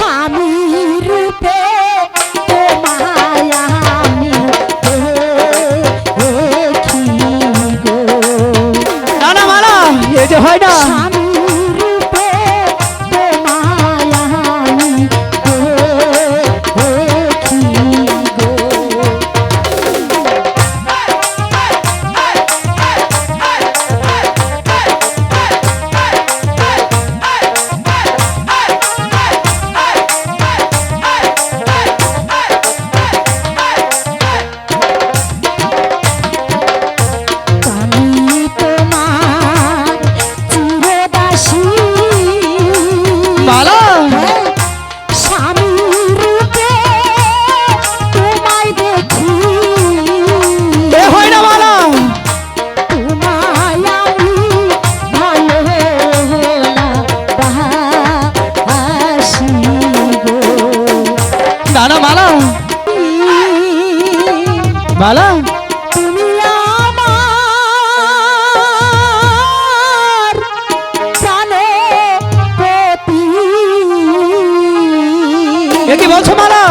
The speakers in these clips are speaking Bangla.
sabe. বলছো মালা?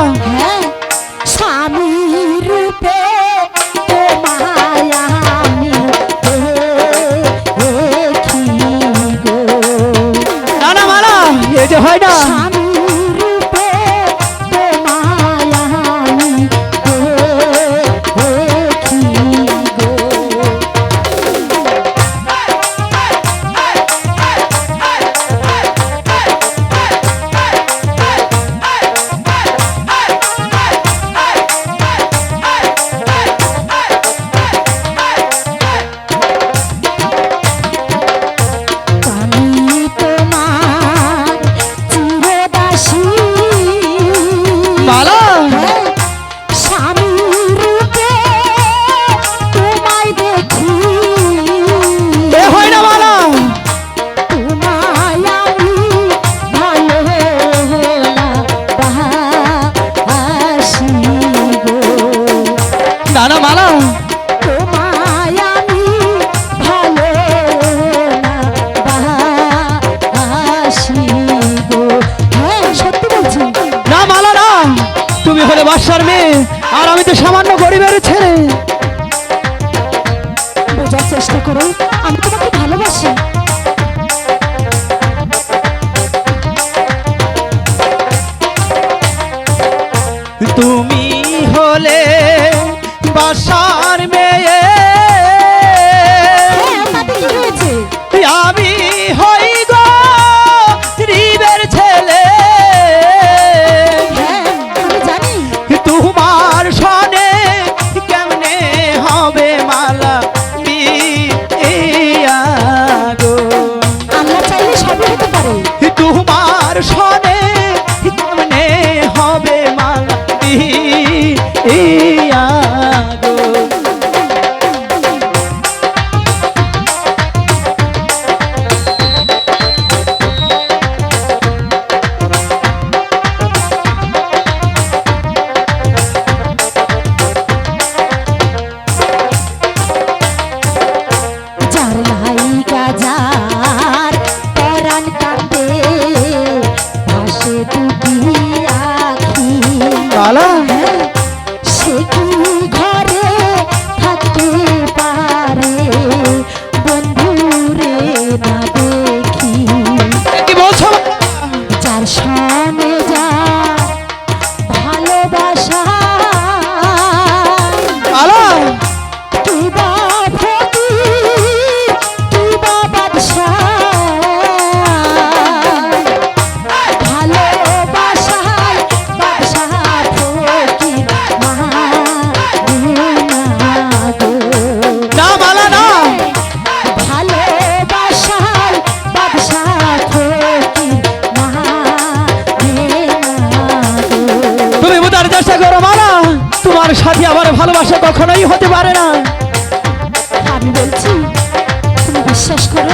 বাসার মেয়ে আর আমি তো সামান্য গরিবের ছেড়ে বোঝার চেষ্টা করো আমি তোমাকে ভালোবাসি। তুমি হলে বাসার মেয়ে করো মালা তোমার সাথে আবার ভালোবাসা কখনোই হতে পারে না। আমি বলছি, তুমি বিশ্বাস করো?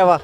Чева.